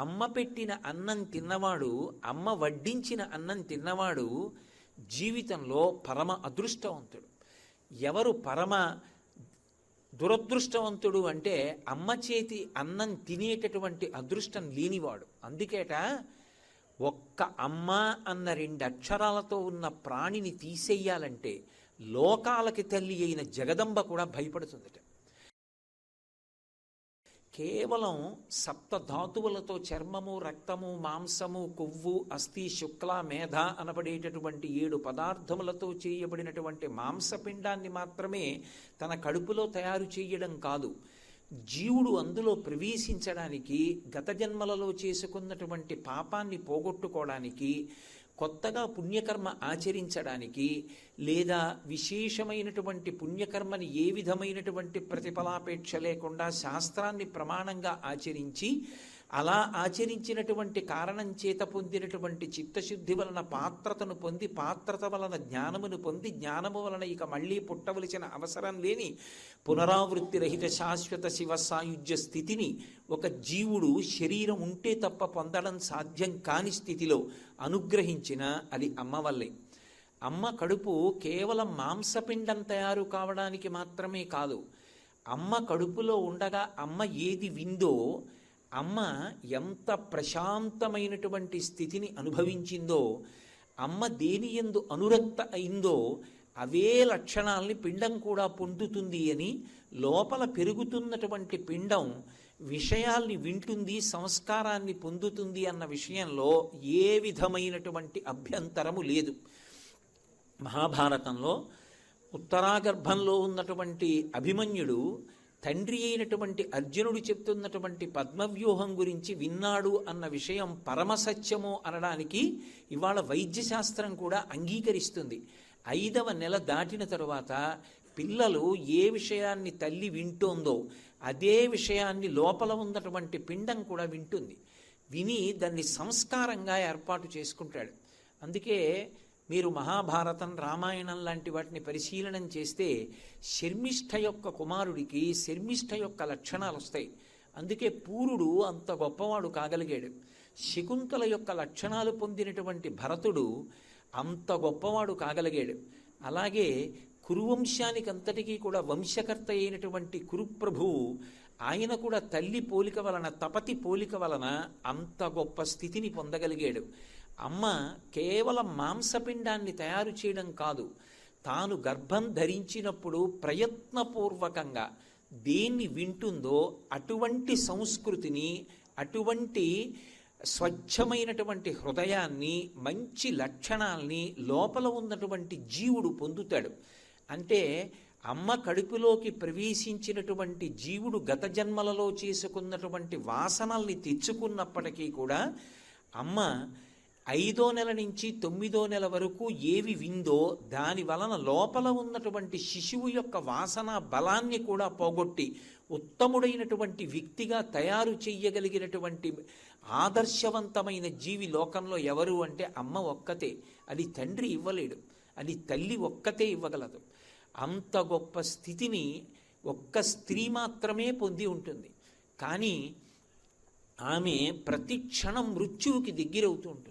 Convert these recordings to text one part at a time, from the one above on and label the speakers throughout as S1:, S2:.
S1: అమ్మ పెట్టిన అన్నం తిన్నవాడు అమ్మ వడ్డించిన అన్నం తిన్నవాడు జీవితంలో పరమ అదృష్టవంతుడు. ఎవరు పరమ దురదృష్టవంతుడు అంటే అమ్మ చేతి అన్నం తినేటటువంటి అదృష్టం లేనివాడు. అందుకేట ఒక్క అమ్మ అన్న రెండు అక్షరాలతో ఉన్న ప్రాణిని తీసేయాలంటే లోకాలకి తల్లి అయిన జగదంబ కూడా భయపడుతుందట. కేవలం సప్త ధాతువులతో చర్మము రక్తము మాంసము కొవ్వు అస్థి శుక్ల మేధ అనబడేటటువంటి ఏడు పదార్థములతో చేయబడినటువంటి మాంసపిండాన్ని మాత్రమే తన కడుపులో తయారు చేయడం కాదు. జీవుడు అందులో ప్రవేశించడానికి గత జన్మలలో చేసుకున్నటువంటి పాపాన్ని పోగొట్టుకోవడానికి కొత్తగా పుణ్యకర్మ ఆచరించడానికి లేదా విశేషమైనటువంటి పుణ్యకర్మని ఏ విధమైనటువంటి ప్రతిఫలాపేక్ష లేకుండా శాస్త్రాన్ని ప్రమాణంగా ఆచరించి అలా ఆచరించినటువంటి కారణం చేత పొందినటువంటి చిత్తశుద్ధి వలన పాత్రతను పొంది పాత్రత వలన జ్ఞానమును పొంది జ్ఞానము వలన ఇక మళ్ళీ పుట్టవలసిన అవసరం లేని పునరావృత్తి రహిత శాశ్వత శివ సాయుధ్య స్థితిని ఒక జీవుడు శరీరం ఉంటే తప్ప పొందడం సాధ్యం కాని స్థితిలో అనుగ్రహించిన అది అమ్మ వల్లే. అమ్మ కడుపు కేవలం మాంసపిండం తయారు కావడానికి మాత్రమే కాదు అమ్మ కడుపులో ఉండగా అమ్మ ఏది విందో అమ్మ ఎంత ప్రశాంతమైనటువంటి స్థితిని అనుభవించిందో అమ్మ దేని ఎందు అనురక్త అయిందో అవే లక్షణాల్ని పిండం కూడా పొందుతుంది అని లోపల పెరుగుతున్నటువంటి పిండం విషయాల్ని వింటుంది సంస్కారాన్ని పొందుతుంది అన్న విషయంలో ఏ విధమైనటువంటి అభ్యంతరము లేదు. మహాభారతంలో ఉత్తరాగర్భంలో ఉన్నటువంటి అభిమన్యుడు తండ్రి అయినటువంటి అర్జునుడు చెప్తున్నటువంటి పద్మవ్యూహం గురించి విన్నాడు అన్న విషయం పరమసత్యము అనడానికి ఇవాళ వైద్యశాస్త్రం కూడా అంగీకరిస్తుంది. ఐదవ నెల దాటిన తరువాత పిల్లలు ఏ విషయాన్ని తల్లి వింటోందో అదే విషయాన్ని లోపల ఉన్నటువంటి పిండం కూడా వింటుంది. విని దాన్ని సంస్కారంగా ఏర్పాటు చేసుకుంటాడు. అందుకే మీరు మహాభారతం రామాయణం లాంటి వాటిని పరిశీలనం చేస్తే శర్మిష్ఠ యొక్క కుమారుడికి శర్మిష్ఠ యొక్క లక్షణాలు వస్తాయి. అందుకే పూరుడు అంత గొప్పవాడు కాగలిగాడు. శకుంతల యొక్క లక్షణాలు పొందినటువంటి భరతుడు అంత గొప్పవాడు కాగలిగాడు. అలాగే కురువంశానికి అంతటికీ కూడా వంశకర్త అయినటువంటి కురుప్రభువు ఆయన కూడా తల్లి పోలిక వలన తపతి పోలిక వలన అంత గొప్ప స్థితిని పొందగలిగాడు. అమ్మ కేవలం మాంసపిండాన్ని తయారు చేయడం కాదు తాను గర్భం ధరించినప్పుడు ప్రయత్నపూర్వకంగా దేన్ని వింటుందో అటువంటి సంస్కృతిని అటువంటి స్వచ్ఛమైనటువంటి హృదయాన్ని మంచి లక్షణాల్ని లోపల ఉన్నటువంటి జీవుడు పొందుతాడు. అంటే అమ్మ కడుపులోకి ప్రవేశించినటువంటి జీవుడు గత జన్మలలో చేసుకున్నటువంటి వాసనల్ని తెచ్చుకున్నప్పటికీ కూడా అమ్మ ఐదో నెల నుంచి తొమ్మిదో నెల వరకు ఏవి విందో దాని వలన లోపల ఉన్నటువంటి శిశువు యొక్క వాసన బలాన్ని కూడా పోగొట్టి ఉత్తముడైనటువంటి వ్యక్తిగా తయారు చెయ్యగలిగినటువంటి ఆదర్శవంతమైన జీవి లోకంలో ఎవరు అంటే అమ్మ ఒక్కతే. అది తండ్రి ఇవ్వలేడు. అది తల్లి ఒక్కతే ఇవ్వగలదు. అంత గొప్ప స్థితిని ఒక్క స్త్రీ మాత్రమే పొంది ఉంటుంది. కానీ ఆమె ప్రతి క్షణం మృత్యువుకి దగ్గరవుతూ ఉంటుంది.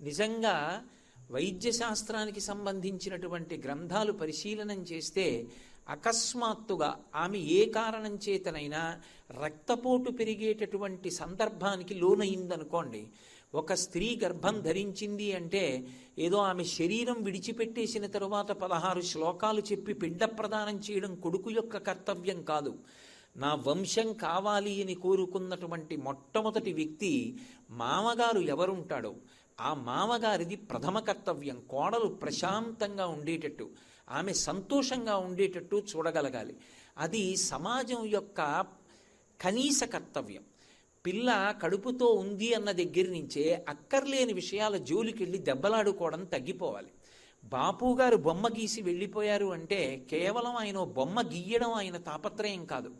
S1: నిజంగా వైద్యశాస్త్రానికి సంబంధించినటువంటి గ్రంథాలు పరిశీలనం చేస్తే అకస్మాత్తుగా ఆమె ఏ కారణం చేతనైనా రక్తపోటు పెరిగేటటువంటి సందర్భానికి లోనయిందనుకోండి. ఒక స్త్రీ గర్భం ధరించింది అంటే ఏదో ఆమె శరీరం విడిచిపెట్టేసిన తరువాత పదహారు శ్లోకాలు చెప్పి పిండ ప్రదానం చేయడం కొడుకు యొక్క కర్తవ్యం కాదు. నా వంశం కావాలి అని కోరుకున్నటువంటి మొట్టమొదటి వ్యక్తి మామగారు ఎవరుంటాడో ఆ మామగారిది ప్రథమ కర్తవ్యం. కోడలు ప్రశాంతంగా ఉండేటట్టు ఆమె సంతోషంగా ఉండేటట్టు చూడగలగాలి. అది సమాజం యొక్క కనీస కర్తవ్యం. పిల్ల కడుపుతో ఉంది అన్న దగ్గర నుంచే అక్కర్లేని విషయాల జోలికెళ్ళి దెబ్బలాడుకోవడం తగ్గిపోవాలి. బాపు గారు బొమ్మ గీసి వెళ్ళిపోయారు అంటే కేవలం ఆయన బొమ్మ గీయడం ఆయన తాపత్రయం కాదు.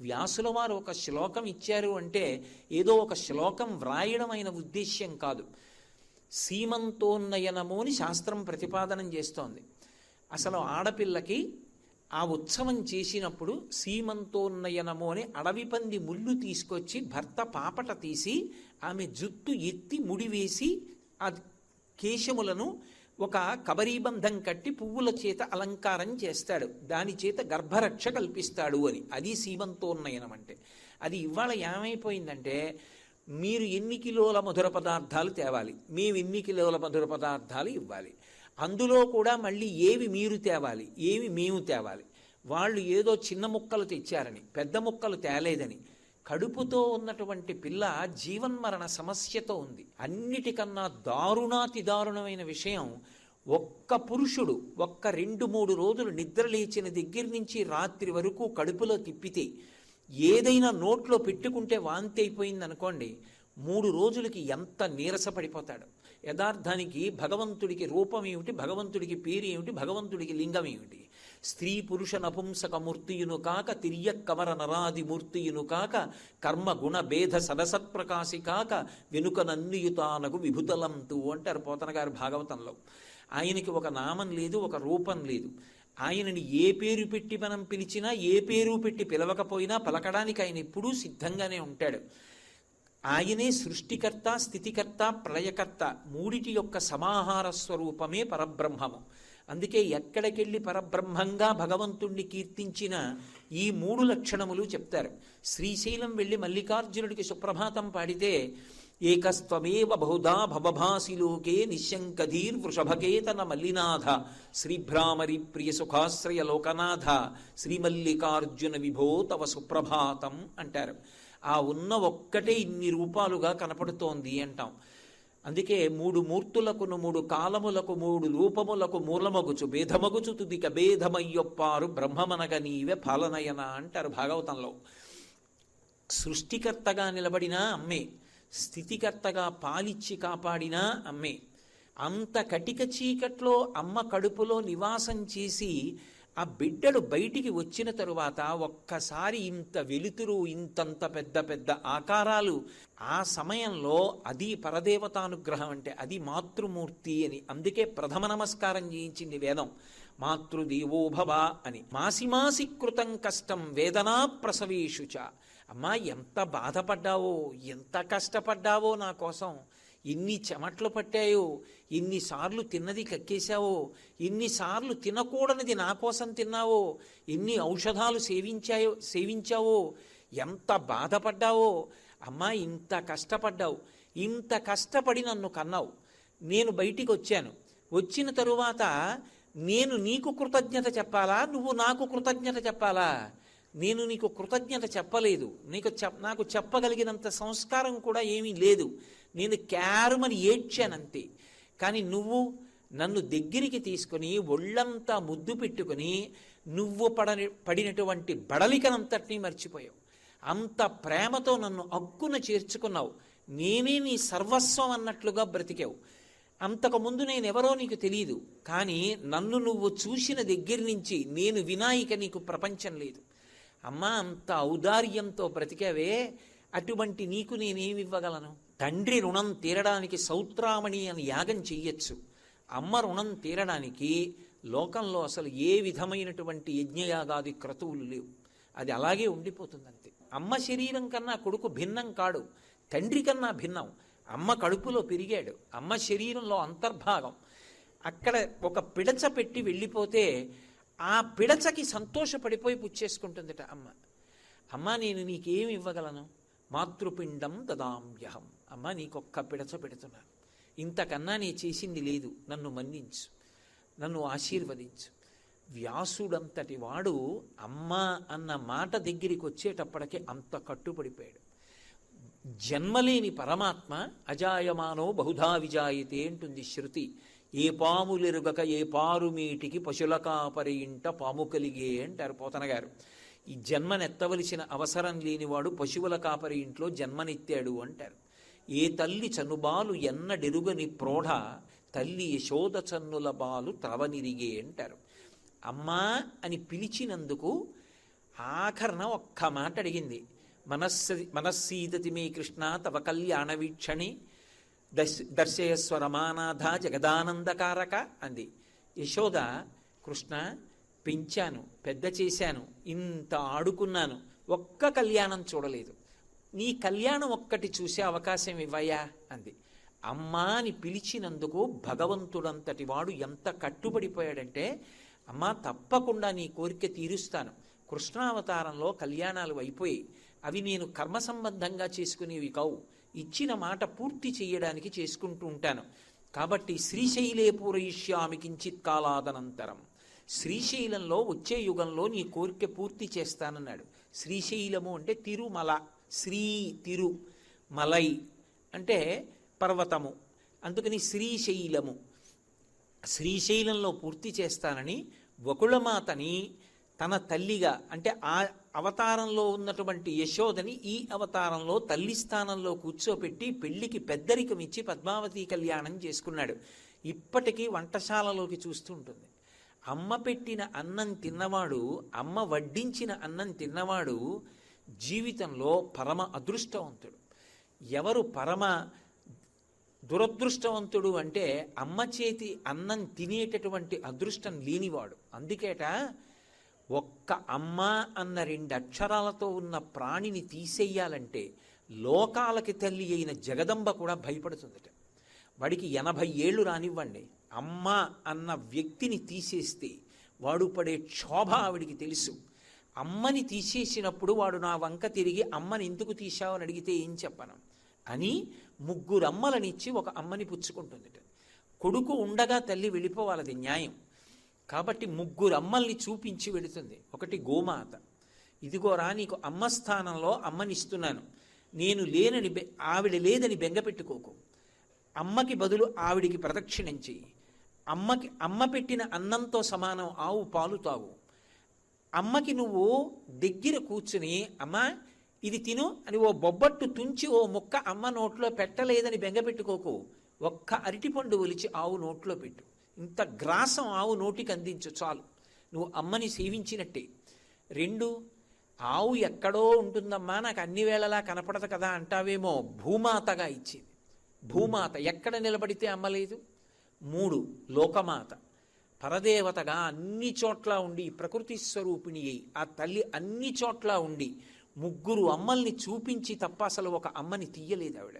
S1: వ్యాసుల వారు ఒక శ్లోకం ఇచ్చారు అంటే ఏదో ఒక శ్లోకం వ్రాయడం ఆయన ఉద్దేశ్యం కాదు. సీమంతోన్నయనము అని శాస్త్రం ప్రతిపాదనం చేస్తోంది. అసలు ఆడపిల్లకి ఆ ఉత్సవం చేసినప్పుడు సీమంతోన్నయనము అని అడవి పంది ముళ్ళు తీసుకొచ్చి భర్త పాపట తీసి ఆమె జుట్టు ఎత్తి ముడివేసి ఆ కేశములను ఒక కబరీబంధం కట్టి పువ్వుల చేత అలంకారం చేస్తాడు. దాని చేత గర్భరక్ష కల్పిస్తాడు అని. అది సీమంతోన్నయనం అంటే అది ఇవాళ ఏమైపోయిందంటే మీరు ఎన్ని కిలోల మధుర పదార్థాలు తేవాలి? మేము ఎన్ని కిలోల మధుర పదార్థాలు ఇవ్వాలి? అందులో కూడా మళ్ళీ ఏవి మీరు తేవాలి? ఏవి మేము తేవాలి? వాళ్ళు ఏదో చిన్న ముక్కలు తెచ్చారని పెద్ద ముక్కలు తేలేదని కడుపుతో ఉన్నటువంటి పిల్ల జీవన్మరణ సమస్యతో ఉంది. అన్నిటికన్నా దారుణాతి దారుణమైన విషయం ఒక్క పురుషుడు ఒక్క రెండు మూడు రోజులు నిద్ర లేచిన దగ్గర నుంచి రాత్రి వరకు కడుపులో తిప్పితే ఏదైనా నోట్లో పెట్టుకుంటే వాంతి అయిపోయింది అనుకోండి మూడు రోజులకి ఎంత నీరసపడిపోతాడు. యథార్థానికి భగవంతుడికి రూపం ఏమిటి భగవంతుడికి పేరు ఏమిటి భగవంతుడికి లింగం ఏమిటి? స్త్రీ పురుష నపుంసక మూర్తియును కాక తిర్యక్కమర నరాది మూర్తియును కాక కర్మ గుణ భేద సదసత్ప్రకాశి కాక వెనుక నన్నియుతానకు విభుతలంతు అంటారు పోతన గారు భాగవతంలో. ఆయనకి ఒక నామం లేదు ఒక రూపం లేదు. ఆయనని ఏ పేరు పెట్టి మనం పిలిచినా ఏ పేరు పెట్టి పిలవకపోయినా పలకడానికి ఆయన ఎప్పుడూ సిద్ధంగానే ఉంటాడు. ఆయనే సృష్టికర్త స్థితికర్త ప్రళయకర్త. మూడిటి యొక్క సమాహార స్వరూపమే పరబ్రహ్మము. అందుకే ఎక్కడికెళ్ళి పరబ్రహ్మంగా భగవంతుణ్ణి కీర్తించిన ఈ మూడు లక్షణములు చెప్తారు. శ్రీశైలం వెళ్ళి మల్లికార్జునుడికి సుప్రభాతం పాడితే ఏకస్త్వమేవ బహుధా భవభాసి లోకే నిశంకధీర్ వృషభకేతన మల్లినాథ. శ్రీభ్రామరి ప్రియ సుఖాశ్రయ లోకనాథ. శ్రీమల్లికార్జున విభో తవ సుప్రభాతం అంటారు. ఆ ఉన్న ఒక్కటే ఇన్ని రూపాలుగా కనపడుతోంది అంటాం. అందుకే మూడు మూర్తులకును మూడు కాలములకు మూడు రూపములకు మూలమగుచు భేదమగుచు తుదిక భేదమయ్యొప్పారు బ్రహ్మమనగ నీవే పాలనయన అంటారు భాగవతంలో. సృష్టికర్తగా నిలబడిన అమ్మే స్థితికర్తగా పాలిచ్చి కాపాడినా అమ్మే. అంత కటిక చీకట్లో అమ్మ కడుపులో నివాసం చేసి ఆ బిడ్డడు బయటికి వచ్చిన తరువాత ఒక్కసారి ఇంత వెలుతురు ఇంతంత పెద్ద పెద్ద ఆకారాలు ఆ సమయంలో అది పరదేవతానుగ్రహం అంటే అది మాతృమూర్తి అని అందుకే ప్రథమ నమస్కారం చేయించింది వేదం. మాతృదేవోభవ అని. మాసి మాసి కృతం కష్టం వేదనా ప్రసవేషుచ అమ్మా ఎంత బాధపడ్డావో ఎంత కష్టపడ్డావో నా కోసం. ఎన్ని చెమట్లు పట్టాయో ఎన్నిసార్లు తిన్నది కక్కేశావో ఎన్నిసార్లు తినకూడనిది నా కోసం తిన్నావో ఎన్ని ఔషధాలు సేవించాయో సేవించావో ఎంత బాధపడ్డావో. అమ్మా ఇంత కష్టపడ్డావు ఇంత కష్టపడి నన్ను కన్నావు. నేను బయటికి వచ్చాను. వచ్చిన తరువాత నేను నీకు కృతజ్ఞత చెప్పాలా? నువ్వు నాకు కృతజ్ఞత చెప్పాలా? నేను నీకు కృతజ్ఞత చెప్పలేదు. నీకు చెప్ నాకు చెప్పగలిగినంత సంస్కారం కూడా ఏమీ లేదు. నేను క్యారుమని ఏడ్చానంతే. కానీ నువ్వు నన్ను దగ్గరికి తీసుకుని ఒళ్ళంతా ముద్దు పెట్టుకుని నువ్వు పడని పడినటువంటి బడలికనంతటినీ మర్చిపోయావు. అంత ప్రేమతో నన్ను అక్కున చేర్చుకున్నావు. నేనే నీ సర్వస్వం అన్నట్లుగా బ్రతికావు. అంతకుముందు నేనెవరో నీకు తెలియదు కానీ నన్ను నువ్వు చూసిన దగ్గర నుంచి నేను వినాయిక నీకు ప్రపంచం లేదు. అమ్మ అంత ఔదార్యంతో బ్రతికావే అటువంటి నీకు నేనేమి ఇవ్వగలను తండ్రి రుణం తీరడానికి సౌత్రామణి అని యాగం చెయ్యొచ్చు. అమ్మ రుణం తీరడానికి లోకంలో అసలు ఏ విధమైనటువంటి యజ్ఞయాగాది క్రతువులు లేవు. అది అలాగే ఉండిపోతుందంతే. అమ్మ శరీరం కన్నా కొడుకు భిన్నం కాడు తండ్రి కన్నా భిన్నం. అమ్మ కడుపులో పెరిగాడు అమ్మ శరీరంలో అంతర్భాగం. అక్కడ ఒక పిడచ పెట్టి వెళ్ళిపోతే ఆ పిడచకి సంతోషపడిపోయి పుచ్చేసుకుంటుందిట అమ్మ. అమ్మ నేను నీకేమి ఇవ్వగలను? మాతృపిండం దదామ్యహం అమ్మ నీకొక్క పిడచ పెడుతున్నాను ఇంతకన్నా నీ చేసింది లేదు. నన్ను మన్నించు. నన్ను ఆశీర్వదించు. వ్యాసుడంతటి వాడు అమ్మ అన్న మాట దగ్గరికి వచ్చేటప్పటికి అంత కట్టుపడిపోయాడు జన్మలేని పరమాత్మ అజాయమానో బహుధా విజాయితే అంటుంది శృతి. ఏ పాములెరుగక ఏ పారుమీటికి పశుల కాపరి ఇంట పాము కలిగే అంటారు పోతనగారు. ఈ ఈ జన్మనెత్తవలసిన అవసరం లేనివాడు పశువుల కాపరి ఇంట్లో జన్మనెత్తాడు అంటారు. ఏ తల్లి చనుబాలు ఎన్నడెరుగని ప్రోఢ తల్లి యశోద చన్నుల బాలు త్రవనిరిగే అంటారు. అమ్మా అని పిలిచినందుకు ఆఖరణ ఒక్క మాట అడిగింది మనస్సి మనస్సీదతి మే కృష్ణ తవ కళ్యాణ వీక్షణి దర్శ దర్శయస్వ రమానాథ జగదానందకారక అంది. యశోద కృష్ణ పెంచాను పెద్ద చేశాను ఇంత ఆడుకున్నాను ఒక్క కళ్యాణం చూడలేదు. నీ కళ్యాణం ఒక్కటి చూసే అవకాశం ఇవ్వయా అంది. అమ్మా అని పిలిచినందుకు భగవంతుడంతటి వాడు ఎంత కట్టుబడిపోయాడంటే అమ్మా తప్పకుండా నీ కోరిక తీరుస్తాను. కృష్ణావతారంలో కళ్యాణాలు అయిపోయి అవి నేను కర్మ సంబంధంగా చేసుకునేవి కావు. ఇచ్చిన మాట పూర్తి చేయడానికి చేసుకుంటూ ఉంటాను. కాబట్టి శ్రీశైలే పూరయిష్యామి కించిత్ కాలాదనంతరం. శ్రీశైలంలో వచ్చే యుగంలో నీ కోరిక పూర్తి చేస్తానన్నాడు. శ్రీశైలము అంటే తిరుమల. శ్రీ తిరు మలై అంటే పర్వతము. అందుకని శ్రీశైలము. శ్రీశైలంలో పూర్తి చేస్తానని వకుళమాతని తన తల్లిగా అంటే ఆ అవతారంలో ఉన్నటువంటి యశోదని ఈ అవతారంలో తల్లి స్థానంలో కూర్చోపెట్టి పెళ్ళికి పెద్దరికం ఇచ్చి పద్మావతి కళ్యాణం చేసుకున్నాడు. ఇప్పటికీ వంటశాలలోకి చూస్తూ ఉంటుంది. అమ్మ పెట్టిన అన్నం తిన్నవాడు అమ్మ వడ్డించిన అన్నం తిన్నవాడు జీవితంలో పరమ అదృష్టవంతుడు. ఎవరు పరమ దురదృష్టవంతుడు అంటే అమ్మ చేతి అన్నం తినేటటువంటి అదృష్టం లేనివాడు. అందుకేట ఒక్క అమ్మ అన్న రెండు అక్షరాలతో ఉన్న ప్రాణిని తీసేయాలంటే లోకాలకి తల్లి అయిన జగదంబ కూడా భయపడుతుందట. వాడికి ఎనభై ఏళ్ళు రానివ్వండి. అమ్మ అన్న వ్యక్తిని తీసేస్తే వాడు పడే క్షోభ ఆవిడికి తెలుసు. అమ్మని తీసేసినప్పుడు వాడు నా వంక తిరిగి అమ్మని ఎందుకు తీశావని అడిగితే ఏం చెప్పను? అని ముగ్గురు అమ్మలనిచ్చి ఒక అమ్మని పుచ్చుకుంటుందిట. కొడుకు ఉండగా తల్లి వెళ్ళిపోవాలది న్యాయం. కాబట్టి ముగ్గురు అమ్మల్ని చూపించి వెడుతుంది ఒకటి గోమాత. ఇదిగోరా నీకు అమ్మ స్థానంలో అమ్మనిస్తున్నాను. నేను లేనని బె- ఆవిడ లేదని బెంగపెట్టుకోకు అమ్మకి బదులు ఆవిడికి ప్రదక్షిణం చెయ్యి. అమ్మకి అమ్మ పెట్టిన అన్నంతో సమానం ఆవు పాలు తాగు. అమ్మకి నువ్వు దగ్గర కూర్చుని అమ్మా ఇది తిను అని ఓ బొబ్బట్టు తుంచి ఓ ముక్క అమ్మ నోట్లో పెట్టలేదని బెంగపెట్టుకోకు ఒక్క అరటిపండు ఒలిచి ఆవు నోట్లో పెట్టు. ఇంత గ్రాసం ఆవు నోటికి అందించు చాలు. నువ్వు అమ్మని సేవించినట్టే. రెండు ఆవు ఎక్కడో ఉంటుందమ్మా నాకు అన్ని వేళలా కనపడదు కదా అంటావేమో భూమాతగా ఇచ్చింది. భూమాత ఎక్కడ నిలబడితే అమ్మలేదు మూడు లోకమాత. పరదేవతగా అన్ని చోట్ల ఉండి ప్రకృతి స్వరూపిణి అయి ఆ తల్లి అన్ని చోట్ల ఉండి ముగ్గురు అమ్మల్ని చూపించి తప్ప అసలు ఒక అమ్మని తీయలేదు ఆవిడ.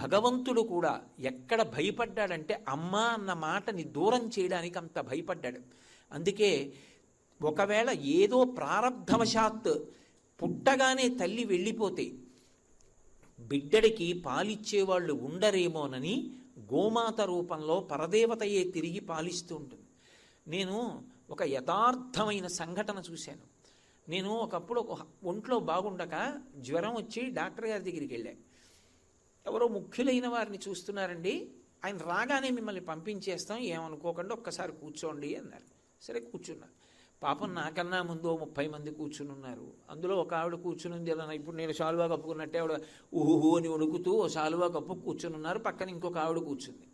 S1: భగవంతుడు కూడా ఎక్కడ భయపడ్డాడంటే అమ్మ అన్న మాటని దూరం చేయడానికి అంత భయపడ్డాడు. అందుకే ఒకవేళ ఏదో ప్రారంధవశాత్ పుట్టగానే తల్లి వెళ్ళిపోతే బిడ్డడికి పాలిచ్చేవాళ్ళు ఉండరేమోనని గోమాత రూపంలో పరదేవతయే తిరిగి పాలిస్తూ ఉంటుంది. నేను ఒక యథార్థమైన సంఘటన చూశాను. నేను ఒకప్పుడు ఒక ఒంట్లో బాగుండక జ్వరం వచ్చి డాక్టర్ గారి దగ్గరికి వెళ్ళాను ఎవరో ముఖ్యులైన వారిని చూస్తున్నారండి. ఆయన రాగానే మిమ్మల్ని పంపించేస్తాం ఏమనుకోకుండా ఒక్కసారి కూర్చోండి అన్నారు. సరే కూర్చున్నారు. పాపం నాకన్నా ముందు ముప్పై మంది కూర్చుని ఉన్నారు. అందులో ఒక ఆవిడ కూర్చుని ఉంది అలా ఇప్పుడు నేను శాలువా కప్పుకున్నట్టే ఆవిడ ఊహు అని వణుకుతూ ఓ శాలువా కప్పు కూర్చుని ఉన్నారు. పక్కన ఇంకొక ఆవిడ కూర్చుంది.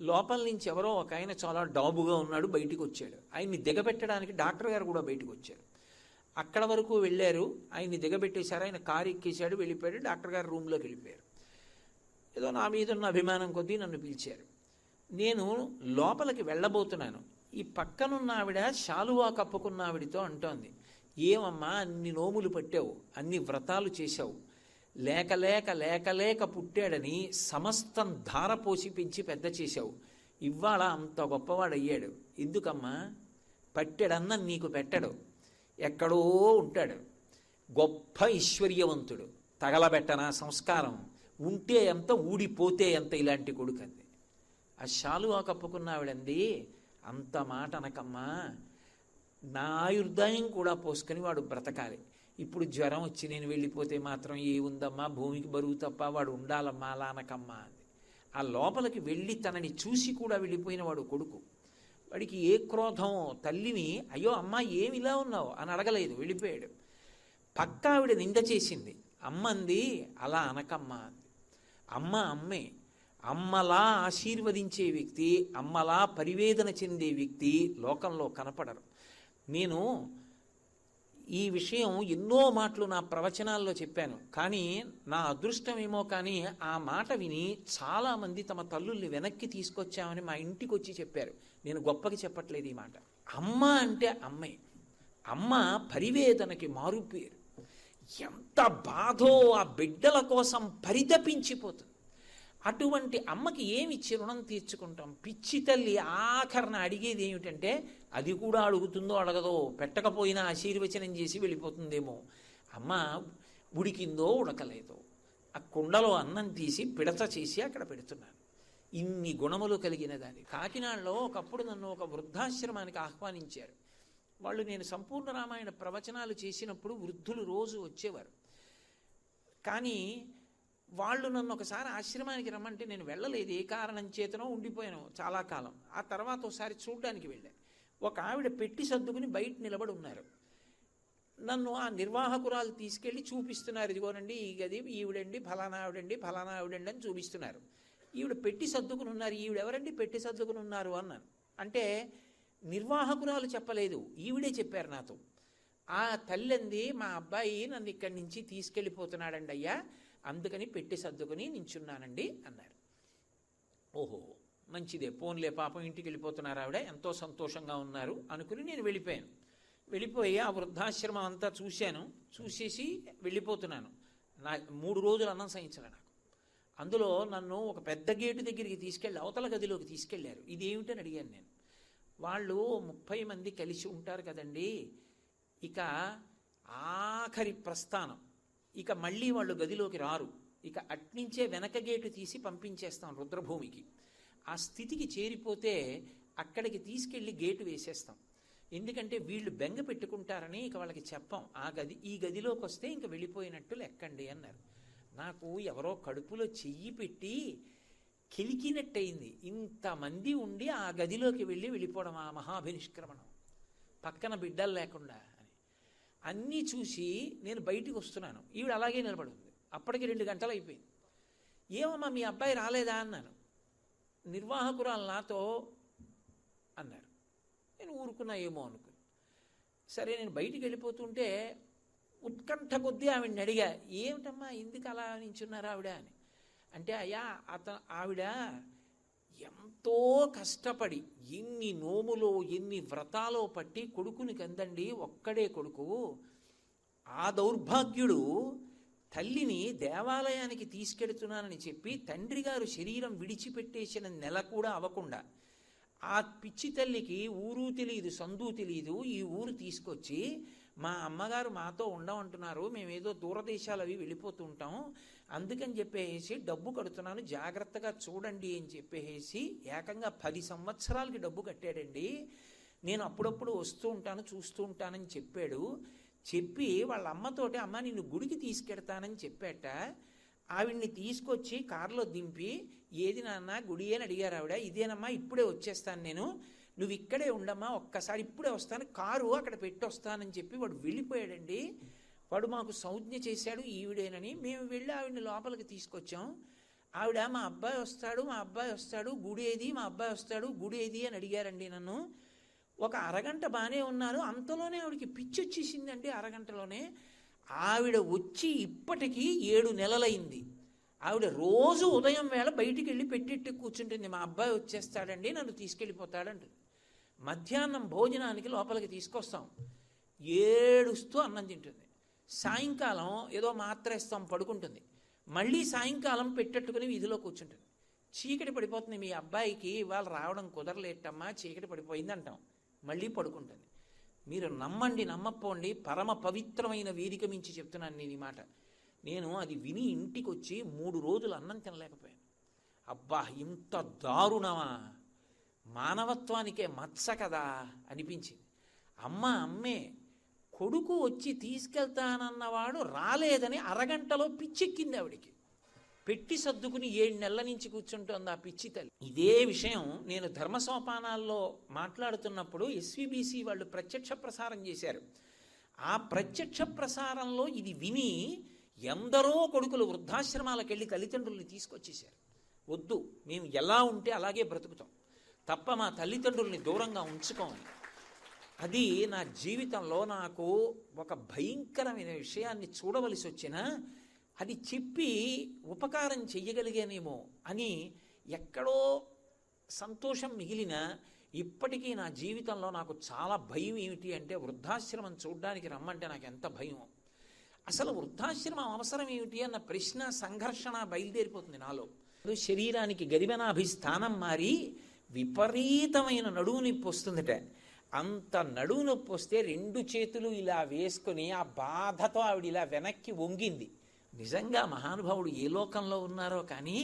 S1: లోపల నుంచి ఎవరో ఒక ఆయన చాలా డాబుగా ఉన్నాడు బయటికి వచ్చాడు. ఆయన్ని దిగబెట్టడానికి డాక్టర్ గారు కూడా బయటికి వచ్చారు. అక్కడ వరకు వెళ్ళారు. ఆయన్ని దిగబెట్టేశారు. ఆయన కారు ఎక్కేశాడు వెళ్ళిపోయాడు. డాక్టర్ గారు రూమ్లోకి వెళ్ళిపోయారు. ఏదో నా మీద ఉన్న అభిమానం కొద్దీ నన్ను పిలిచారు. నేను లోపలికి వెళ్ళబోతున్నాను. ఈ పక్కనున్న ఆవిడ శాలువా కప్పుకున్న ఆవిడితో అంటోంది ఏమమ్మా అన్ని నోములు పట్టావు అన్ని వ్రతాలు చేశావు. లేక లేక లేక లేక పుట్టాడని సమస్తం ధారపోసి పెంచి పెద్ద చేశావు. ఇవాళ అంత గొప్పవాడయ్యాడు. ఎందుకమ్మా? పట్టెడన్నం నీకు పెట్టడు. ఎక్కడో ఉంటాడు. గొప్ప ఐశ్వర్యవంతుడు తగలబెట్టన సంస్కారం. ఉంటే ఎంత ఊడిపోతే ఎంత ఇలాంటి కొడుకు అంది ఆ శాలువా కప్పుకున్నావిడంది అంత మాట అనకమ్మా నా ఆయుర్దాయం కూడా పోసుకొని వాడు బ్రతకాలి. ఇప్పుడు జ్వరం వచ్చి నేను వెళ్ళిపోతే మాత్రం ఏ ఉందమ్మా భూమికి బరువు తప్ప వాడు ఉండాలమ్మా అలా అనకమ్మా అంది. ఆ లోపలికి వెళ్ళి తనని చూసి కూడా వెళ్ళిపోయిన వాడు కొడుకు. వాడికి ఏ క్రోధం తల్లిని అయ్యో అమ్మా ఏమి ఇలా ఉన్నావు అని అడగలేదు వెళ్ళిపోయాడు. పక్క ఆవిడ నింద చేసింది అమ్మంది అలా అనకమ్మా అంది. అమ్మ అమ్మే. అమ్మలా ఆశీర్వదించే వ్యక్తి అమ్మలా పరివేదన చెందే వ్యక్తి లోకంలో కనపడరు. నేను ఈ విషయం ఎన్నో మాటలు నా ప్రవచనాల్లో చెప్పాను. కానీ నా అదృష్టం ఏమో కానీ ఆ మాట విని చాలామంది తమ తల్లుల్ని వెనక్కి తీసుకొచ్చామని మా ఇంటికి వచ్చి చెప్పారు. నేను గొప్పకి చెప్పట్లేదు ఈ మాట. అమ్మ అంటే అమ్మే. అమ్మ పరివేదనకి మారుపేరు. ఎంత బాధో ఆ బిడ్డల కోసం పరితపించిపోతుంది అటువంటి అమ్మకి ఏమి ఇచ్చి రుణం తీర్చుకుంటాం? పిచ్చి తల్లి ఆఖరణ అడిగేది ఏమిటంటే అది కూడా అడుగుతుందో అడగదో పెట్టకపోయినా ఆశీర్వచనం చేసి వెళ్ళిపోతుందేమో. అమ్మ ఉడికిందో ఉడకలేదో. ఆ కుండలో అన్నం తీసి పిడత చేసి అక్కడ పెడుతున్నాను. ఇన్ని గుణములు కలిగిన దాన్ని. కాకినాడలో ఒకప్పుడు నన్ను ఒక వృద్ధాశ్రమానికి ఆహ్వానించారు. వాళ్ళు నేను సంపూర్ణ రామాయణ ప్రవచనాలు చేసినప్పుడు వృద్ధులు రోజు వచ్చేవారు. కానీ వాళ్ళు నన్ను ఒకసారి ఆశ్రమానికి రమ్మంటే నేను వెళ్ళలేదు. ఏ కారణం చేతనో ఉండిపోయాను చాలా కాలం. ఆ తర్వాత ఒకసారి చూడడానికి వెళ్ళాను ఒక ఆవిడ పెట్టి సర్దుకుని బయట నిలబడి ఉన్నారు. నన్ను ఆ నిర్వాహకురాలు తీసుకెళ్ళి చూపిస్తున్నారు. ఇదిగోనండి ఈ గది ఈవిడండి ఫలానా ఆవిడండి ఫలానా ఆవిడండి అని చూపిస్తున్నారు. ఈవిడ పెట్టి సర్దుకుని ఉన్నారు. ఈవిడెవరండి పెట్టి సర్దుకుని ఉన్నారు అన్నాను అంటే నిర్వాహకురాలు చెప్పలేదు. ఈవిడే చెప్పారు నాతో. ఆ తల్లింది మా అబ్బాయి నన్ను ఇక్కడి నుంచి తీసుకెళ్ళిపోతున్నాడండి అయ్యా. అందుకని పెట్టి సర్దుకుని నించున్నానండి అన్నారు. ఓహో మంచిదే. పోన్లే పాపం ఇంటికి వెళ్ళిపోతున్నారు ఆవిడ. ఎంతో సంతోషంగా ఉన్నారు అనుకుని నేను వెళ్ళిపోయాను. వెళ్ళిపోయి ఆ వృద్ధాశ్రమం అంతా చూశాను. చూసేసి వెళ్ళిపోతున్నాను. నా మూడు రోజులు అన్నం సహించాలి నాకు. అందులో నన్ను ఒక పెద్ద గేటు దగ్గరికి తీసుకెళ్ళి అవతల గదిలోకి తీసుకెళ్ళారు ఇది ఏమిటని అడిగాను నేను. వాళ్ళు ముప్పై మంది కలిసి ఉంటారు కదండి. ఇక ఆఖరి ప్రస్థానం. ఇక మళ్ళీ వాళ్ళు గదిలోకి రారు. ఇక అట్నుంచే వెనక గేటు తీసి పంపించేస్తాం రుద్రభూమికి. ఆ స్థితికి చేరిపోతే అక్కడికి తీసుకెళ్ళి గేటు వేసేస్తాం. ఎందుకంటే వీళ్ళు బెంగ పెట్టుకుంటారని ఇక వాళ్ళకి చెప్పం. ఆ గది ఈ గదిలోకి వస్తే ఇంక వెళ్ళిపోయినట్టు లెక్కండి అన్నారు. నాకు ఎవరో కడుపులో చెయ్యి పెట్టి కిలికినట్టయింది. ఇంతమంది ఉండి ఆ గదిలోకి వెళ్ళి వెళ్ళిపోవడం ఆ మహాభినిష్క్రమణం. పక్కన బిడ్డలు లేకుండా అని. అన్నీ చూసి నేను బయటికి వస్తున్నాను. ఈవిడ అలాగే నిలబడింది. అప్పటికి రెండు గంటలు అయిపోయింది. ఏమమ్మా మీ అబ్బాయి రాలేదా? అన్నాను. నిర్వాహకురాలు నాతో అన్నారు. నేను ఊరుకున్నా ఏమో అనుకుని. సరే నేను బయటికి వెళ్ళిపోతుంటే ఉత్కంఠ కొద్దీ ఆవిడని అడిగా ఏమిటమ్మా ఎందుకు అలా నించున్నారు ఆవిడ? అని. అంటే అయ్యా అత ఆవిడ ఎంతో కష్టపడి ఎన్ని నోములో ఎన్ని వ్రతాలో పట్టి కొడుకుని కందండి ఒక్కడే కొడుకు. ఆ దౌర్భాగ్యుడు తల్లిని దేవాలయానికి తీసుకెడుతున్నానని చెప్పి తండ్రి గారు శరీరం విడిచిపెట్టేసిన నెల కూడా అవ్వకుండా ఆ పిచ్చి తల్లికి ఊరు తెలియదు సందు తెలియదు ఈ ఊరు తీసుకొచ్చి మా అమ్మగారు మాతో ఉండమంటున్నారు మేమేదో దూరదేశాలు అవి వెళ్ళిపోతుంటాం. అందుకని చెప్పేసి డబ్బు కడుతున్నాను జాగ్రత్తగా చూడండి అని చెప్పేసి ఏకంగా పది సంవత్సరాలకి డబ్బు కట్టాడండి. నేను అప్పుడప్పుడు వస్తూ ఉంటాను చూస్తూ ఉంటానని చెప్పాడు. చెప్పి వాళ్ళ అమ్మతోటి అమ్మ నిన్ను గుడికి తీసుకెడతానని చెప్పాట. ఆవిడ్ని తీసుకొచ్చి కారులో దింపి ఏది నాన్న గుడి అని అడిగారు ఆవిడ. ఇదేనమ్మా ఇప్పుడే వచ్చేస్తాను నేను. నువ్వు ఇక్కడే ఉండమ్మా ఒక్కసారి ఇప్పుడే వస్తాను కారు అక్కడ పెట్టి వస్తానని చెప్పి వాడు వెళ్ళిపోయాడండి. వాడు మాకు సంజ్ఞ చేశాడు ఈవిడేనని. మేము వెళ్ళి ఆవిడని లోపలికి తీసుకొచ్చాం. ఆవిడ మా అబ్బాయి వస్తాడు మా అబ్బాయి వస్తాడు గుడి ఏది? మా అబ్బాయి వస్తాడు గుడి ఏది? అని అడిగారండి నన్ను. ఒక అరగంట బాగానే ఉన్నారు. అంతలోనే ఆవిడకి పిచ్చి వచ్చేసిందండి అరగంటలోనే. ఆవిడ వచ్చి ఇప్పటికీ ఏడు నెలలైంది. ఆవిడ రోజు ఉదయం వేళ బయటికి వెళ్ళి పెట్టిట్టు కూర్చుంటుంది. మా అబ్బాయి వచ్చేస్తాడండి నన్ను తీసుకెళ్ళిపోతాడంటుంది మధ్యాహ్నం భోజనానికి లోపలికి తీసుకొస్తాం. ఏడుస్తూ అన్నం తింటుంది. సాయంకాలం ఏదో మాత్రేస్తాం పడుకుంటుంది. మళ్ళీ సాయంకాలం పెట్టట్టుకుని వీధిలో కూర్చుంటుంది. చీకటి పడిపోతుంది. మీ అబ్బాయికి ఇవాళ రావడం కుదరలేటమ్మా చీకటి పడిపోయింది అంటాం. మళ్ళీ పడుకుంటుంది. మీరు నమ్మండి నమ్మపోండి పరమ పవిత్రమైన వేదిక మించి చెప్తున్నాను నేను ఈ మాట. నేను అది విని ఇంటికి వచ్చి మూడు రోజులు అన్నం తినలేకపోయాను. అబ్బా ఇంత దారుణమా? మానవత్వానికే మత్స కదా అనిపించింది. అమ్మ అమ్మే కొడుకు వచ్చి తీసుకెళ్తానన్నవాడు రాలేదని అరగంటలో పిచ్చెక్కింది ఆవిడికి. పెట్టి సర్దుకుని ఏడు నెలల నుంచి కూర్చుంటోంది ఆ పిచ్చి తల్లి. ఇదే విషయం నేను ధర్మ సోపానాల్లో మాట్లాడుతున్నప్పుడు ఎస్విబిసి వాళ్ళు ప్రత్యక్ష ప్రసారం చేశారు. ఆ ప్రత్యక్ష ప్రసారంలో ఇది విని ఎందరో కొడుకులు వృద్ధాశ్రమాలకు వెళ్ళి తల్లిదండ్రుల్ని తీసుకొచ్చేశారు. వద్దు మేము ఎలా ఉంటే అలాగే బ్రతుకుతాం. తప్ప మా తల్లిదండ్రుల్ని దూరంగా ఉంచుకోమని అది నా జీవితంలో నాకు ఒక భయంకరమైన విషయాన్ని చూడవలసి వచ్చినా అది చెప్పి ఉపకారం చెయ్యగలిగానేమో అని ఎక్కడో సంతోషం మిగిలిన ఇప్పటికీ నా జీవితంలో నాకు చాలా భయం ఏమిటి అంటే వృద్ధాశ్రమం చూడడానికి రమ్మంటే నాకు ఎంత భయం. అసలు వృద్ధాశ్రమం అవసరం ఏమిటి అన్న ప్రశ్న సంఘర్షణ బయలుదేరిపోతుంది నాలో. శరీరానికి గరిమనాభి స్థానం మారి విపరీతమైన నడువు నొప్పి వస్తుందట. అంత నడువు నొప్పి వస్తే రెండు చేతులు ఇలా వేసుకొని ఆ బాధతో ఆవిడ ఇలా వెనక్కి వంగింది. నిజంగా మహానుభావుడు ఏ లోకంలో ఉన్నారో కానీ